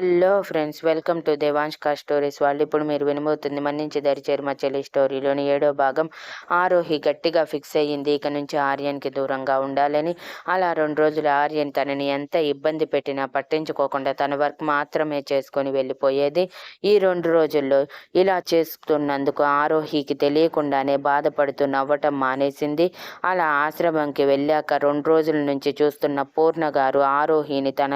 Hello friends welcome to దేవాంష్కా stories వాళ్ళు ఇప్పుడు మీరు వినబోతుంది మన్నించి దరిచేరు మా చెల్లి స్టోరీలోని ఏడో భాగం. ఆరోహి గట్టిగా ఫిక్స్ అయ్యింది. ఇక నుంచి ఆర్యన్కి దూరంగా ఉండాలని అలా రెండు రోజులు ఆర్యన్ తనని ఎంత ఇబ్బంది పెట్టినా పట్టించుకోకుండా తన వర్క్ మాత్రమే చేసుకొని వెళ్ళిపోయేది. ఈ రెండు రోజుల్లో ఇలా చేస్తున్నందుకు ఆరోహికి తెలియకుండానే బాధపడుతూ నవ్వటం మానేసింది. అలా ఆశ్రమంకి వెళ్ళాక రెండు రోజుల నుంచి చూస్తున్న పూర్ణ గారు ఆరోహిని తన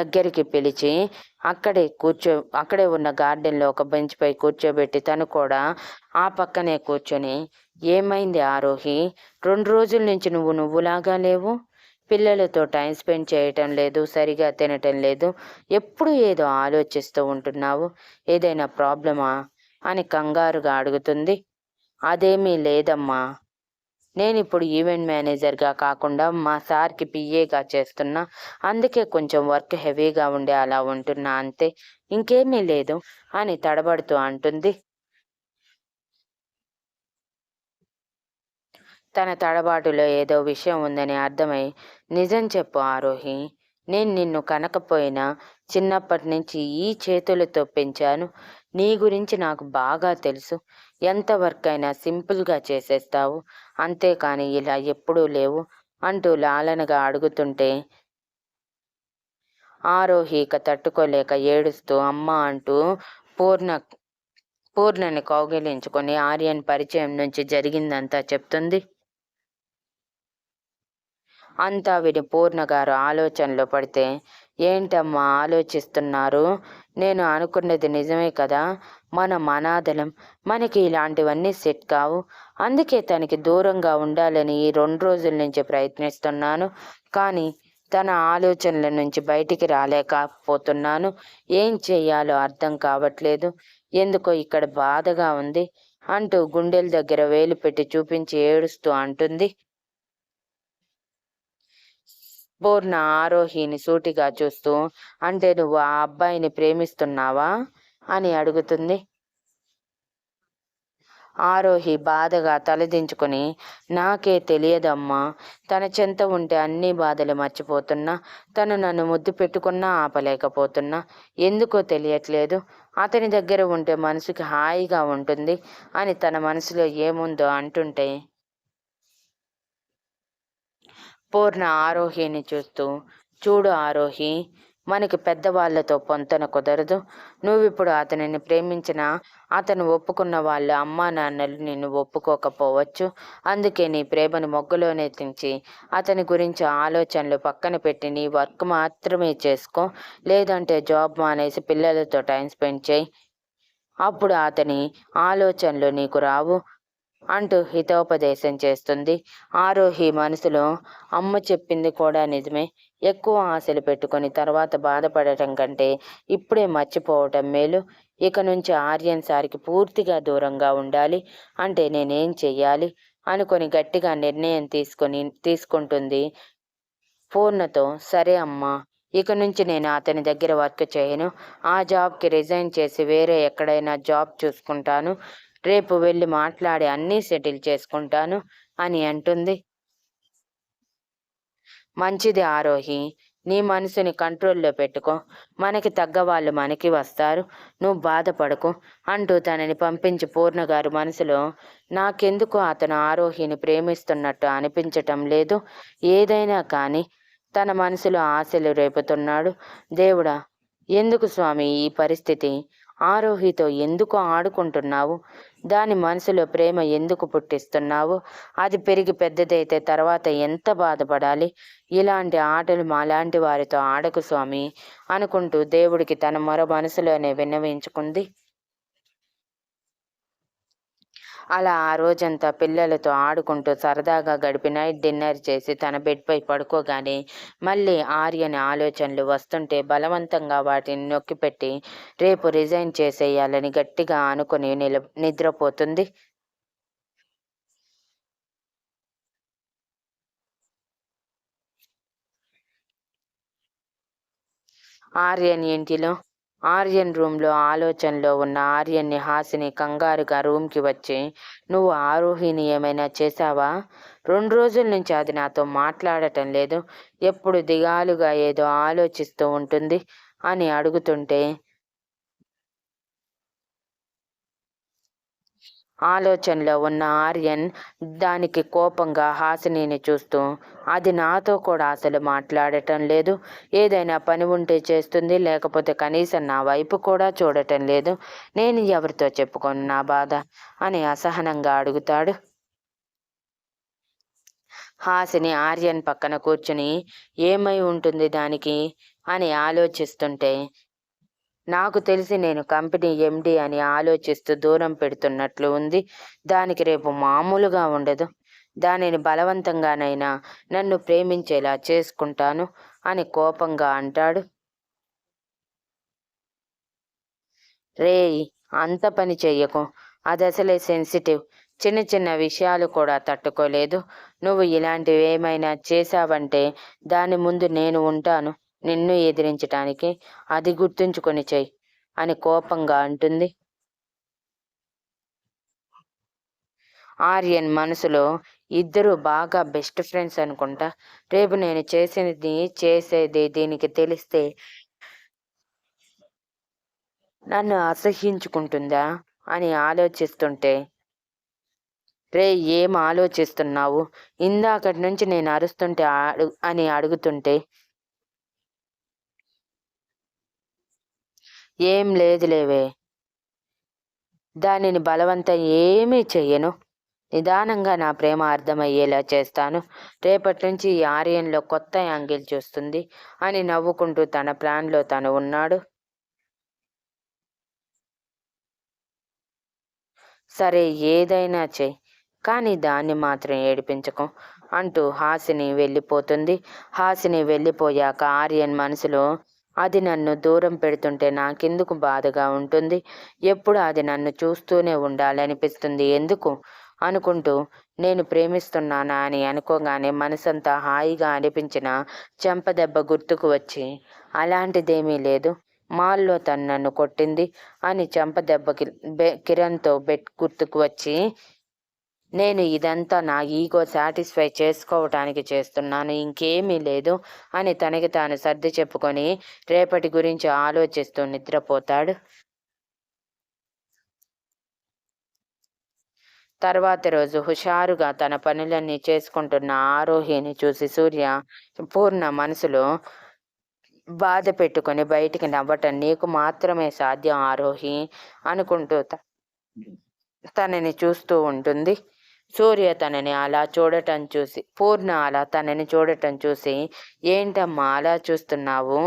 దగ్గరికి పిలిచి అక్కడే కూర్చో అక్కడే ఉన్న గార్డెన్లో ఒక బెంచ్ పై కూర్చోబెట్టి తను కూడా ఆ పక్కనే కూర్చొని ఏమైంది ఆరోహి రెండు రోజుల నుంచి నువ్వు నువ్వులాగా లేవు? పిల్లలతో టైం స్పెండ్ చేయటం లేదు సరిగా తినటం లేదు. ఎప్పుడు ఏదో ఆలోచిస్తూ ఉంటున్నావు? ఏదైనా ప్రాబ్లమా? అని కంగారుగా అడుగుతుంది. అదేమీ లేదమ్మా. నేను ఇప్పుడు ఈవెంట్ మేనేజర్గా కాకుండా మా సార్కి పిఏగా చేస్తున్నా అందుకే కొంచెం వర్క్ హెవీగా ఉండే అలా ఉంటున్నా అంతే. ఇంకేమీ లేదు అని తడబడుతూ అంటుంది. తన తడబాటులో ఏదో విషయం ఉందని అర్థమై నిజం చెప్పు ఆరోహి నేను నిన్ను కనకపోయినా చిన్నప్పటి నుంచి ఈ చేతులతో పెంచాను. నీ గురించి నాకు బాగా తెలుసు. ఎంత వర్క్ అయినా సింపుల్గా చేసేస్తావు. అంతేకాని ఇలా ఎప్పుడూ లేవు అంటూ లాలనగా అడుగుతుంటే ఆరోహిక తట్టుకోలేక ఏడుస్తూ అమ్మ అంటూ పూర్ణ పూర్ణని కౌగిలించుకొని ఆర్యన్ పరిచయం నుంచి జరిగిందంతా చెప్తుంది. అంతా విని పూర్ణ గారు ఆలోచనలో పడితే ఏంటమ్మా ఆలోచిస్తున్నారు? నేను అనుకున్నది నిజమే కదా? మన అనాథలం మనకి ఇలాంటివన్నీ సెట్ కావు. అందుకే తనకి దూరంగా ఉండాలని ఈ రెండు రోజుల నుంచి ప్రయత్నిస్తున్నాను. కానీ తన ఆలోచనల నుంచి బయటికి రాలేకపోతున్నాను. ఏం చేయాలో అర్థం కావట్లేదు. ఎందుకో ఇక్కడ బాధగా ఉంది అంటూ గుండెల దగ్గర వేలు పెట్టి చూపించి ఏడుస్తూ అంటుంది పూర్ణ ఆరోహిని సూటిగా చూస్తూ అంటే నువ్వు ఆ అబ్బాయిని ప్రేమిస్తున్నావా? అని అడుగుతుంది. ఆరోహి బాధగా తలదించుకొని నాకే తెలియదమ్మా. తన చెంత ఉంటే అన్ని బాధలు మర్చిపోతున్నా. తను నన్ను ముద్దు పెట్టుకున్నా ఆపలేకపోతున్నా. ఎందుకో తెలియట్లేదు. అతని దగ్గర ఉంటే మనసుకి హాయిగా ఉంటుంది అని తన మనసులో ఏముందో అంటుంటే పూర్ణ ఆరోహిని చూస్తూ చూడు ఆరోహి మనకి పెద్దవాళ్ళతో పొంతన కుదరదు. నువ్విప్పుడు అతనిని ప్రేమించినా అతను ఒప్పుకున్న వాళ్ళ అమ్మా నాన్నలు నిన్ను ఒప్పుకోకపోవచ్చు. అందుకే నీ ప్రేమను మొగ్గులోనే తించి అతని గురించి ఆలోచనలు పక్కన పెట్టి నీ వర్క్ మాత్రమే చేసుకో. లేదంటే జాబ్ మానేసి పిల్లలతో టైం స్పెండ్ చేయి. అప్పుడు అతని ఆలోచనలు నీకు రావు. అంటూ హితోపదేశం చేస్తుంది. ఆరోహి మనసులో అమ్మ చెప్పింది కూడా నిజమే. ఎక్కువ ఆశలు పెట్టుకొని తర్వాత బాధపడటం కంటే ఇప్పుడే మర్చిపోవటం మేలు. ఇక నుంచి ఆర్యన్ సార్కి పూర్తిగా దూరంగా ఉండాలి. అంటే నేనేం చెయ్యాలి? అనుకొని గట్టిగా నిర్ణయం తీసుకొని తీసుకుంటుంది పూర్ణతో. సరే అమ్మా ఇక నుంచి నేను అతని దగ్గర వర్క్ చేయను. ఆ జాబ్కి రిజైన్ చేసి వేరే ఎక్కడైనా జాబ్ చూసుకుంటాను. రేపు వెళ్ళి మాట్లాడి అన్నీ సెటిల్ చేసుకుంటాను అని అంటుంది. మంచిది ఆరోహి నీ మనసుని కంట్రోల్లో పెట్టుకో. మనకి తగ్గవాళ్ళు మనకి వస్తారు. నువ్వు బాధపడకు అంటూ తనని పంపించి పూర్ణగారు మనసులో నాకెందుకు అతను ఆరోహిని ప్రేమిస్తున్నట్టు అనిపించటం లేదు. ఏదైనా కానీ తన మనసులో ఆశలు రేపుతున్నాడు. దేవుడా ఎందుకు స్వామి ఈ పరిస్థితి? ఆరోహితో ఎందుకు ఆడుకుంటున్నావు? దాని మనసులో ప్రేమ ఎందుకు పుట్టిస్తున్నావు? అది పెరిగి పెద్దదైతే తర్వాత ఎంత బాధపడాలి? ఇలాంటి ఆటలు మాలాంటి వారితో ఆడకు స్వామి అనుకుంటూ దేవుడికి తన మరో మనసులోనే విన్నవించుకుంది. అలా ఆ రోజంతా పిల్లలతో ఆడుకుంటూ సరదాగా గడిపి నైట్ డిన్నర్ చేసి తన బెడ్పై పడుకోగానే మళ్ళీ ఆర్యని ఆలోచనలు వస్తుంటే బలవంతంగా వాటిని నొక్కిపెట్టి రేపు రిజైన్ చేసేయాలని గట్టిగా అనుకుని నిల నిద్రపోతుంది. ఆర్యన్ ఇంటిలో ఆర్యన్ రూమ్లో ఆలోచనలో ఉన్న ఆర్యన్ని హాసిని కంగారుగా రూమ్కి వచ్చి నువ్వు ఆరోహిని ఏమైనా చేశావా? రెండు రోజుల నుంచి అది నాతో మాట్లాడటం లేదు. ఎప్పుడు దిగాలుగా ఏదో ఆలోచిస్తూ ఉంటుంది అని అడుగుతుంటే ఆలోచనలో ఉన్న ఆర్యన్ దానికి కోపంగా హాసినిని చూస్తూ అది నాతో కూడా అసలు మాట్లాడటం లేదు. ఏదైనా పని ఉంటే చేస్తుంది లేకపోతే కనీసం నా వైపు కూడా చూడటం లేదు. నేను ఎవరితో చెప్పుకోను నా బాధ అని అసహనంగా అడుగుతాడు. హాసిని ఆర్యన్ పక్కన కూర్చుని ఏమై ఉంటుంది దానికి అని ఆలోచిస్తుంటే నాకు తెలిసి నేను కంపెనీ ఎండి అని ఆలోచిస్తూ దూరం పెడుతున్నట్లు ఉంది. దానికి రేపు మామూలుగా ఉండదు. దానిని బలవంతంగానైనా నన్ను ప్రేమించేలా చేసుకుంటాను అని కోపంగా అంటాడు. రేయ్ అంత పని చెయ్యకు. అది అసలే సెన్సిటివ్. చిన్న చిన్న విషయాలు కూడా తట్టుకోలేదు. నువ్వు ఇలాంటివి ఏమైనా చేశావంటే దాని ముందు నేను ఉంటాను. నిన్ను ఎదిరించటానికి అది గుర్తుంచుకొని చెయ్యి అని కోపంగా అంటుంది. ఆర్యన్ మనసులో ఇద్దరు బాగా బెస్ట్ ఫ్రెండ్స్ అనుకుంటా. రేపు నేను చేసినది చేసేది దీనికి తెలిస్తే నన్ను అసహించుకుంటుందా అని ఆలోచిస్తుంటే రే ఏం ఆలోచిస్తున్నావు? ఇందాకటి నుంచి నేను అరుస్తుంటే అడు అని అడుగుతుంటే ఏం లేదులేవే దానిని బలవంతం ఏమీ చెయ్యను. నిదానంగా నా ప్రేమ అర్థమయ్యేలా చేస్తాను. రేపటి నుంచి ఈ ఆర్యంలో కొత్త యాంగిల్ చూస్తుంది అని నవ్వుకుంటూ తన ప్లాన్లో తను ఉన్నాడు. సరే ఏదైనా చెయ్యి కానీ దాన్ని మాత్రం ఏడిపించకం అంటూ హాసిని వెళ్ళిపోతుంది. హాసిని వెళ్ళిపోయాక ఆర్యన్ మనసులో అది నన్ను దూరం పెడుతుంటే నాకెందుకు బాధగా ఉంటుంది? ఎప్పుడు అది నన్ను చూస్తూనే ఉండాలనిపిస్తుంది. ఎందుకు? అనుకుంటూ నేను ప్రేమిస్తున్నానా అని అనుకోగానే మనసంతా హాయిగా అనిపించిన చెంపదెబ్బ గుర్తుకు వచ్చి అలాంటిదేమీ లేదు. మాల్లో తను నన్ను కొట్టింది అని చెంపదెబ్బకి బె కిరణ్తో బెట్ గుర్తుకు వచ్చి నేను ఇదంతా నా ఈగో సాటిస్ఫై చేసుకోవటానికి చేస్తున్నాను ఇంకేమీ లేదు అని తనకి తాను సర్ది చెప్పుకొని రేపటి గురించి ఆలోచిస్తూ నిద్రపోతాడు. తర్వాత రోజు హుషారుగా తన పనులన్నీ చేసుకుంటున్న ఆరోహిని చూసి సూర్య పూర్ణ మనసులో బాధ పెట్టుకొని బయటికి నవ్వటం నీకు మాత్రమే సాధ్యం ఆరోహి అనుకుంటూ తనని చూస్తూ ఉంటుంది. సూర్య తనని అలా చూడటం చూసి పూర్ణ అలా తనని చూడటం చూసి ఏంటమ్మా అలా చూస్తున్నావు?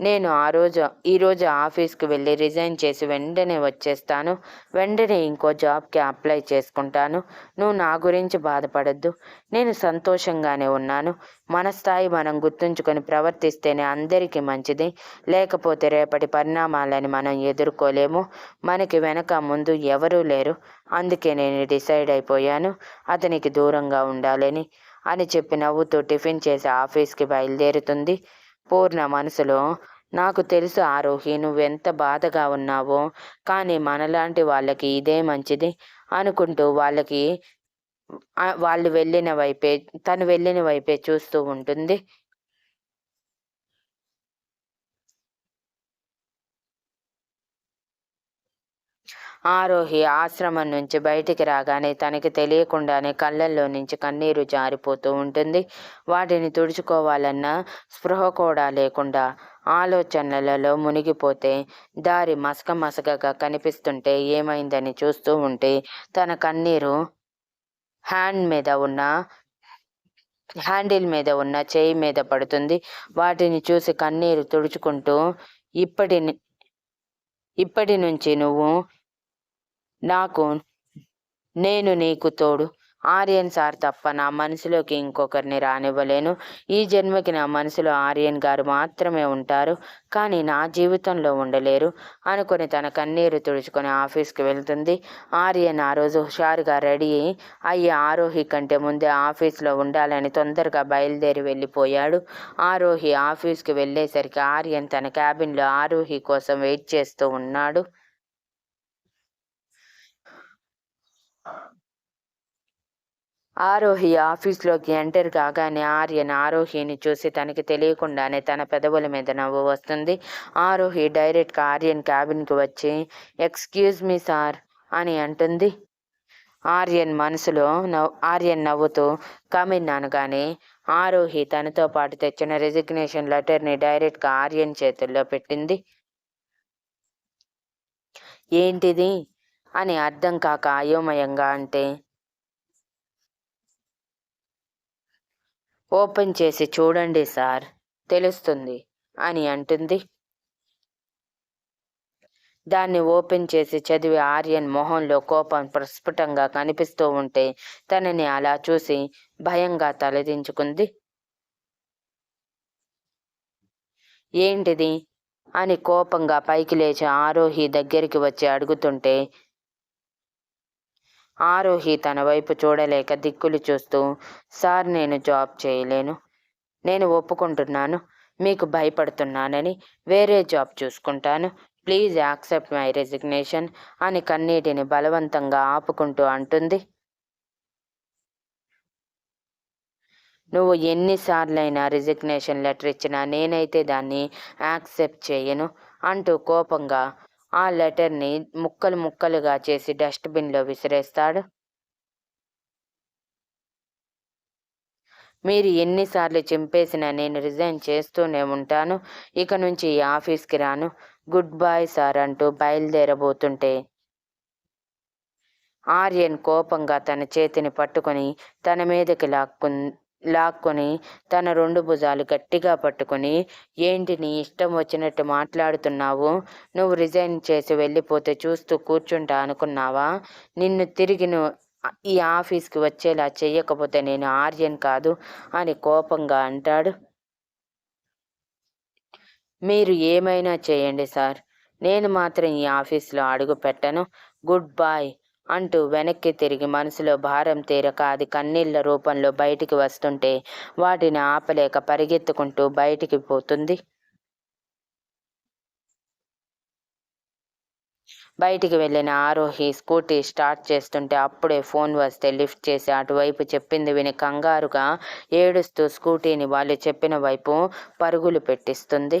నేను ఆ రోజు ఈరోజు ఆఫీస్కి వెళ్ళి రిజైన్ చేసి వెంటనే వచ్చేస్తాను. వెంటనే ఇంకో జాబ్కి అప్లై చేసుకుంటాను. నువ్వు నా గురించి బాధపడద్దు. నేను సంతోషంగానే ఉన్నాను. మన స్థాయి మనం గుర్తుంచుకొని ప్రవర్తిస్తేనే అందరికీ మంచిది. లేకపోతే రేపటి పరిణామాలని మనం ఎదుర్కోలేము. మనకి వెనక ముందు ఎవరూ లేరు. అందుకే నేను డిసైడ్ అయిపోయాను. అతనికి దూరంగా ఉండాలని అని చెప్పి నవ్వుతూ టిఫిన్ చేసి ఆఫీస్కి బయలుదేరుతుంది. పూర్ణ మనసులో నాకు తెలుసు ఆరోహి నువ్వెంత బాధగా ఉన్నావో కానీ మనలాంటి వాళ్ళకి ఇదే మంచిది అనుకుంటూ వాళ్ళకి వాళ్ళు వెళ్ళిన వైపే తను వెళ్ళిన వైపే చూస్తూ ఉంటుంది. ఆరోహి ఆశ్రమం నుంచి బయటికి రాగానే తనకి తెలియకుండానే కళ్ళల్లో నుంచి కన్నీరు జారిపోతూ ఉంటుంది. వాటిని తుడుచుకోవాలన్న స్పృహ కూడా లేకుండా ఆలోచనలలో మునిగిపోతే దారి మసక మసకగా కనిపిస్తుంటే ఏమైందని చూస్తూ ఉంటే తన కన్నీరు హ్యాండ్ మీద ఉన్న హ్యాండిల్ మీద ఉన్న చేయి మీద పడుతుంది. వాటిని చూసి కన్నీరు తుడుచుకుంటూ ఇప్పటి ఇప్పటి నుంచి నువ్వు నాకు నేను నీకు తోడు. ఆర్యన్ సార్ తప్ప నా మనసులోకి ఇంకొకరిని రానివ్వలేను. ఈ జన్మకి నా మనసులో ఆర్యన్ గారు మాత్రమే ఉంటారు కానీ నా జీవితంలో ఉండలేరు అనుకుని తన కన్నీరు తుడుచుకొని ఆఫీస్కి వెళ్తుంది. ఆర్యన్ ఆ రోజు హుషారుగా రెడీ అయ్యి ఆరోహి కంటే ముందే ఆఫీస్లో ఉండాలని తొందరగా బయలుదేరి వెళ్ళిపోయాడు. ఆరోహి ఆఫీస్కి వెళ్ళేసరికి ఆర్యన్ తన క్యాబిన్లో ఆరోహి కోసం వెయిట్ చేస్తూ ఉన్నాడు. ఆరోహి ఆఫీస్లోకి ఎంటర్ కాగానే ఆర్యన్ ఆరోహిని చూసి తనకి తెలియకుండానే తన పెదవుల మీద నవ్వు వస్తుంది. ఆరోహి డైరెక్ట్గా ఆర్యన్ క్యాబిన్కి వచ్చి ఎక్స్క్యూజ్ మీ సార్ అని అంటుంది. ఆర్యన్ మనసులో నవ్ ఆర్యన్ నవ్వుతూ కమిన్ అనగానే ఆరోహి తనతో పాటు తెచ్చిన రెసిగ్నేషన్ లెటర్ని డైరెక్ట్గా ఆర్యన్ చేతుల్లో పెట్టింది. ఏంటిది? అని అర్థం కాక అయోమయంగా అంటే ఓపెన్ చేసి చూడండి సార్ తెలుస్తుంది అని అంటుంది. దాన్ని ఓపెన్ చేసి చదివి ఆర్యన్ మొహంలో కోపం ప్రస్ఫుటంగా కనిపిస్తూ ఉంటే తనని అలా చూసి భయంగా తలదించుకుంది. ఏంటిది? అని కోపంగా పైకి లేచి ఆరోహి దగ్గరికి వచ్చి అడుగుతుంటే ఆరోహి తన వైపు చూడలేక దిక్కులు చూస్తూ సార్ నేను జాబ్ చేయలేను. నేను ఒప్పుకుంటున్నాను. మీకు భయపడుతున్నానని వేరే జాబ్ చూసుకుంటాను. ప్లీజ్ యాక్సెప్ట్ మై రెసిగ్నేషన్ అని కన్నీటిని బలవంతంగా ఆపుకుంటూ అంటుంది. నువ్వు ఎన్నిసార్లైనా రిజిగ్నేషన్ లెటర్ ఇచ్చినా నేనైతే దాన్ని యాక్సెప్ట్ చేయను అంటూ కోపంగా ఆ లెటర్ని ముక్కలు ముక్కలుగా చేసి డస్ట్బిన్లో విసిరేస్తాడు. మీరు ఎన్నిసార్లు చింపేసినా నేను రిజైన్ చేస్తూనే ఉంటాను. ఇక నుంచి ఈ ఆఫీస్కి రాను. గుడ్ బాయ్ సార్ అంటూ బయలుదేరబోతుంటే ఆర్యన్ కోపంగా తన చేతిని పట్టుకొని తన మీదకి లాక్కు లాక్కొని తన రెండు భుజాలు గట్టిగా పట్టుకొని ఏంటి నీ ఇష్టం వచ్చినట్టు మాట్లాడుతున్నావు? నువ్వు రిజైన్ చేసి వెళ్ళిపోతే చూస్తూ కూర్చుంటా అనుకున్నావా? నిన్ను తిరిగి నువ్వు ఈ ఆఫీస్కి వచ్చేలా చెయ్యకపోతే నేను ఆర్యన్ కాదు అని కోపంగా అంటాడు. మీరు ఏమైనా చేయండి సార్. నేను మాత్రం ఈ ఆఫీస్లో అడుగు పెట్టను. గుడ్ బాయ్ అంటూ వెనక్కి తిరిగి మనసులో భారం తీరక అది కన్నీళ్ళ రూపంలో బయటికి వస్తుంటే వాటిని ఆపలేక పరిగెత్తుకుంటూ బయటికి పోతుంది. బయటికి వెళ్ళిన ఆరోహి స్కూటీ స్టార్ట్ చేస్తుంటే అప్పుడే ఫోన్ వస్తే లిఫ్ట్ చేసి అటువైపు చెప్పింది విని కంగారుగా ఏడుస్తూ స్కూటీని వాళ్ళు చెప్పిన వైపు పరుగులు పెట్టిస్తుంది.